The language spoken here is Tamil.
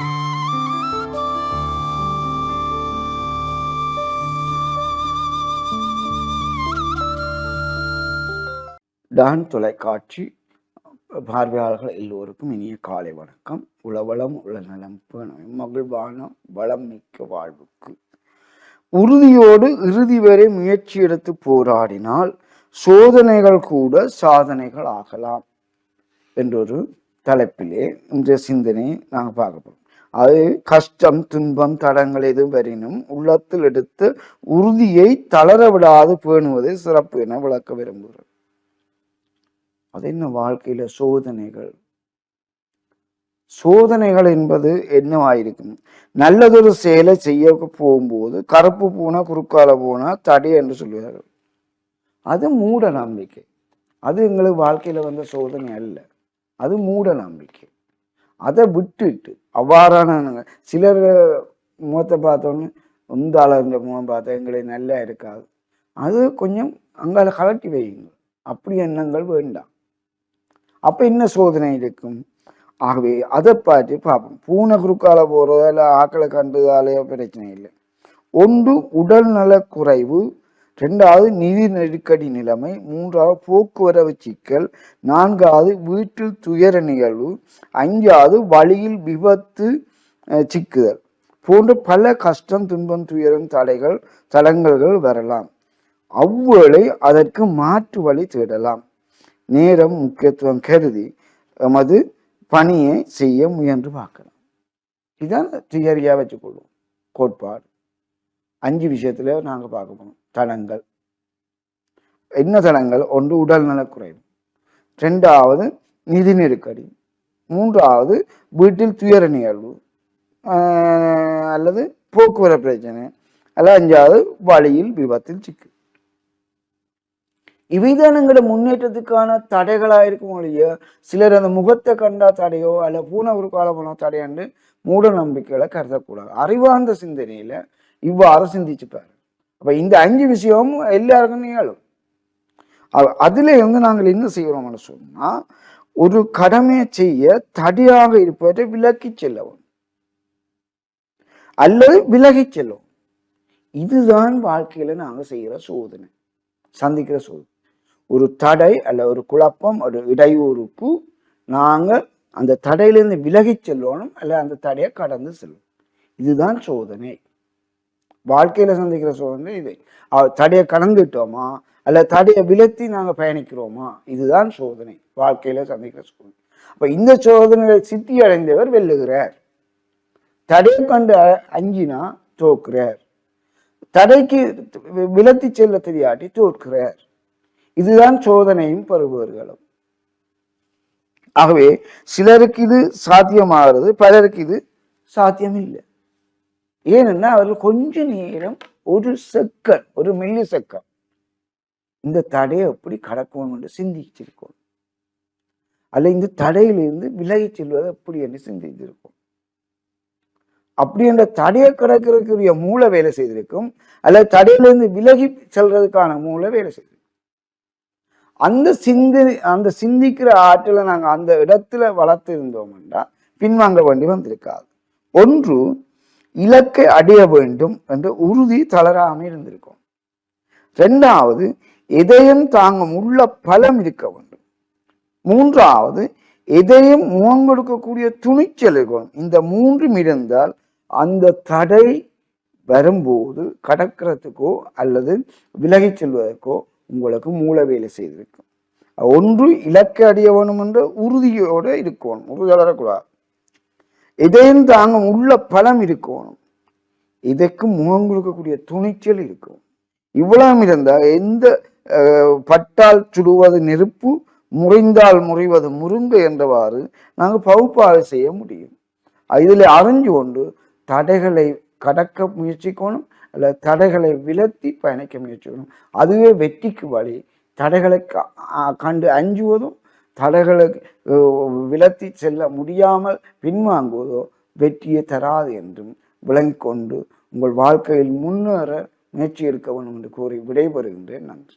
டான் தொலைக்காட்சி பார்வையாளர்கள் எல்லோருக்கும் இனிய காலை வணக்கம். உளவளம் உள்ள மகிழ்வான வளம் மிக்க வாழ்வுக்கு. உறுதியோடு இறுதி வரை முயற்சி எடுத்து போராடினால் சோதனைகள் கூட சாதனைகள் ஆகலாம் என்றொரு தலைப்பிலே இந்த சிந்தனையை நாங்கள் பார்க்க போகிறோம். அது கஷ்டம் துன்பம் தடங்கள் எதுவும் வரினும் உள்ளத்தில் எடுத்து உறுதியை தளர விடாது பேணுவது சிறப்பு என விளக்க விரும்புகிறேன். அது என்ன வாழ்க்கையில சோதனைகள்? சோதனைகள் என்பது என்னவாயிருக்கும்? நல்லதொரு செயலை செய்ய போகும்போது கருப்பு பூனா குறுக்கால பூனா தடை என்று சொல்லுவார்கள். அது மூட நம்பிக்கை அது எங்களுக்கு வாழ்க்கையில வந்த சோதனை அல்ல. அது மூட நம்பிக்கை அதை விட்டுட்டு அவ்வாறான சிலர் முகத்தை பார்த்தோன்னு இந்த ஆள முகம் பார்த்தா எங்களுக்கு நல்லா இருக்காது. அது கொஞ்சம் அங்கால கலட்டி வையுங்க அப்படி எண்ணங்கள் வேண்டாம். அப்போ என்ன சோதனை இருக்கும்? ஆகவே அதை பார்த்து பார்ப்போம். பூனை குறுக்கால போகிறதோ இல்லை ஆக்களை கண்டதாலேயோ பிரச்சனை இல்லை. ஒன்று உடல்நல குறைவு. ரெண்டாவது நிதி நெருக்கடி நிலைமை மூன்றாவது போக்குவரவு சிக்கல் நான்காவது வீட்டில் துயர நிகழ்வு அஞ்சாவது வழியில் விபத்து சிக்குதல் போன்ற பல கஷ்டம் துன்பம் துயரம் தடைகள் தடங்கல்கள் வரலாம். அவ்வேளை அதற்கு மாற்று வழி தேடலாம். நேரம் முக்கியத்துவம் கருதி எமது பணியை செய்ய முயன்று பார்க்கலாம். இதுதான் துயரியாக வச்சுக்கொள்ளும் கோட்பாடு. அஞ்சு விஷயத்துல நாங்க பார்க்க போறோம் தளங்கள் என்ன தடங்கள்? ஒன்று உடல் நலக்குறைவு ரெண்டாவது நிதி நெருக்கடி. மூன்றாவது வீட்டில் துயர நிகழ்வு. அல்லது போக்குவரத்து பிரச்சனை. அல்ல அஞ்சாவது வழியில் விபத்தில் சிக்கு. இவைதான் எங்களோட முன்னேற்றத்துக்கான தடைகளாக இருக்கும் ஒழிய சிலர் அந்த முகத்தை கண்டா தடையோ அல்ல பூனை ஒரு காலம் போன தடையாண்டு மூட நம்பிக்கைகளை கருதக்கூடாது. அறிவார்ந்த சிந்தனையில இவ்வாறு சிந்திச்சுப்பாரு அப்ப இந்த அஞ்சு விஷயம் எல்லாருக்கும் நிகழும். அ- அதுல இருந்து நாங்கள் என்ன செய்கிறோம்னு சொன்னா ஒரு கடமையை செய்ய தடையாக இருப்பதை விலக்கி செல்லவும். அல்லது விலகி செல்லும் இதுதான் வாழ்க்கையில நாங்க செய்கிற சோதனை. சந்திக்கிற சோதனை. ஒரு தடை அல்ல ஒரு குழப்பம் ஒரு இடையூறுக்கு நாங்க அந்த தடையிலிருந்து விலகி செல்லணும் அல்ல அந்த தடையை கடந்து செல்லும் இதுதான் சோதனை. வாழ்க்கையில சந்திக்கிற சோதனை இது. தடையை கடந்துட்டோமா? அல்ல தடையை விலத்தி நாங்கள் பயணிக்கிறோமா? இதுதான் சோதனை. வாழ்க்கையில சந்திக்கிற சோதனை அப்ப இந்த சோதனையை சித்தி அடைந்தவர் வெல்லுகிறார். தடையை கண்டு அஞ்சினா தோக்குறார் தடைக்கு விலத்தி செல்ல தெரியாட்டி தோற்கிறார். இதுதான் சோதனையும் பெறுபவர்களும் ஆகவே சிலருக்கு இது சாத்தியமாகிறது பலருக்கு இது சாத்தியம் இல்லை ஏனென்னா அவர்கள் கொஞ்ச நேரம் ஒரு செகண்ட் ஒரு மில்லி செகண்ட் இந்த தடையை எப்படி கடக்கணும் என்று சிந்திச்சிருக்கோம் அல்ல இந்த தடையிலிருந்து விலகி செல்வது எப்படி என்று சிந்தித்திருக்கும். அப்படி என்ற தடையை கடக்கிறதுக்குரிய மூளை வேலை செய்திருக்கும். அல்லது தடையிலிருந்து விலகி செல்றதுக்கான மூளை வேலை செய்திருக்கும். அந்த சிந்தி அந்த சிந்திக்கிற ஆற்றலை நாங்கள் அந்த இடத்துல வளர்த்து இருந்தோம்னா பின்வாங்க வேண்டி வந்திருக்காது. ஒன்று இலக்கை அடைய வேண்டும் என்ற உறுதி தளராமல் இருந்திருக்கும். ரெண்டாவது எதையும் தாங்கும் உள்ள பலம் இருக்க வேண்டும். மூன்றாவது எதையும் முகம் கொடுக்கக்கூடிய துணிச்சல் இருக்கணும் இந்த மூன்றும் இருந்தால் அந்த தடை வரும்போது கடக்கிறதுக்கோ அல்லது விலகிச் செல்வதற்கோ உங்களுக்கு மூல வேலை செய்திருக்கும். ஒன்று இலக்கை அடைய வேணும் என்ற உறுதியோடு இருக்கணும். உறுதி இதையும் தாங்க உள்ள பலம் இருக்கணும். இதற்கு முகம் கொடுக்கக்கூடிய துணிச்சல் இருக்கும். இவ்வளவு இருந்தால் எந்த பட்டால் சுடுவது நெருப்பு முறிந்தால் முறிவது முருங்கை என்றவாறு நாங்கள் பகுப்பாய்வு செய்ய முடியும். இதில் அறிஞ்சு கொண்டு தடைகளை கடக்க முயற்சிக்கணும் அல்ல தடைகளை விலத்தி பயணிக்க முயற்சிக்கணும். அதுவே வெற்றிக்கு வழி. தடைகளை கண்டு அஞ்சுவதும் தடைகளை விலத்தி செல்ல முடியாமல் பின்வாங்குவதோ வெற்றியை தராது என்றும் விளங்கிக் கொண்டு உங்கள் வாழ்க்கையில் முன்னேற முயற்சி எடுக்க வேண்டும் என்று கூறி விடைபெறுகின்றேன். நன்றி.